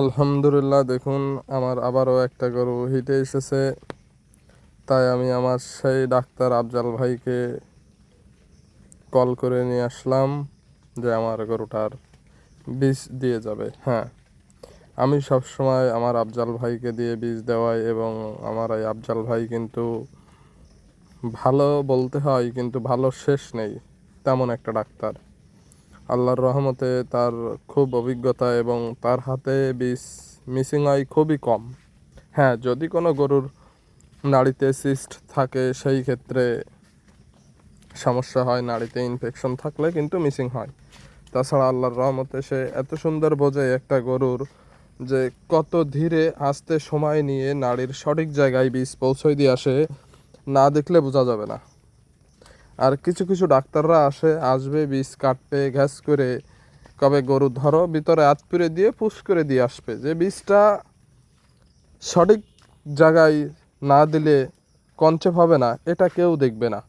আলহামদুলিল্লাহ, দেখুন, আমার আবারও একটা গরু হিটে এসেছে। তাই আমি আমার সেই ডাক্তার আফজাল ভাইকে কল করে নিয়ে আসলাম যে আমার গরুটার বীজ দিয়ে যাবে। হ্যাঁ আমি সবসময় আমার আফজাল ভাইকে দিয়ে বীজ দেওয়াই এবং আমার এই আফজাল ভাই কিন্তু ভালো বলতে হয়, কিন্তু ভালো শেষ নেই, তেমন একটা ডাক্তার। আল্লাহর রহমতে তার খুব অভিজ্ঞতা এবং তার হাতে বিষ মিসিং হয় খুবই কম। হ্যাঁ যদি কোনো গরুর নাড়িতে সিস্ট থাকে, সেই ক্ষেত্রে সমস্যা হয়, নাড়িতে ইনফেকশন থাকলে কিন্তু মিসিং হয়। তাছাড়া আল্লাহর রহমতে সে এত সুন্দর বোঝে একটা গরুর যে কত ধীরে আস্তে সময় নিয়ে নাড়ির সঠিক জায়গায় বীজ পৌঁছয় দিয়ে আসে, না দেখলে বোঝা যাবে না। আর কিছু কিছু ডাক্তাররা আসে, আসবে, বীজ কাটবে ঘ্যাস করে, কবে গরু ধরো, ভিতরে হাত পুরে দিয়ে পুশ করে দিয়ে আসবে। যে বীজটা সঠিক জায়গায় না দিলে কনচেপ হবে না, এটা কেউ দেখবে না।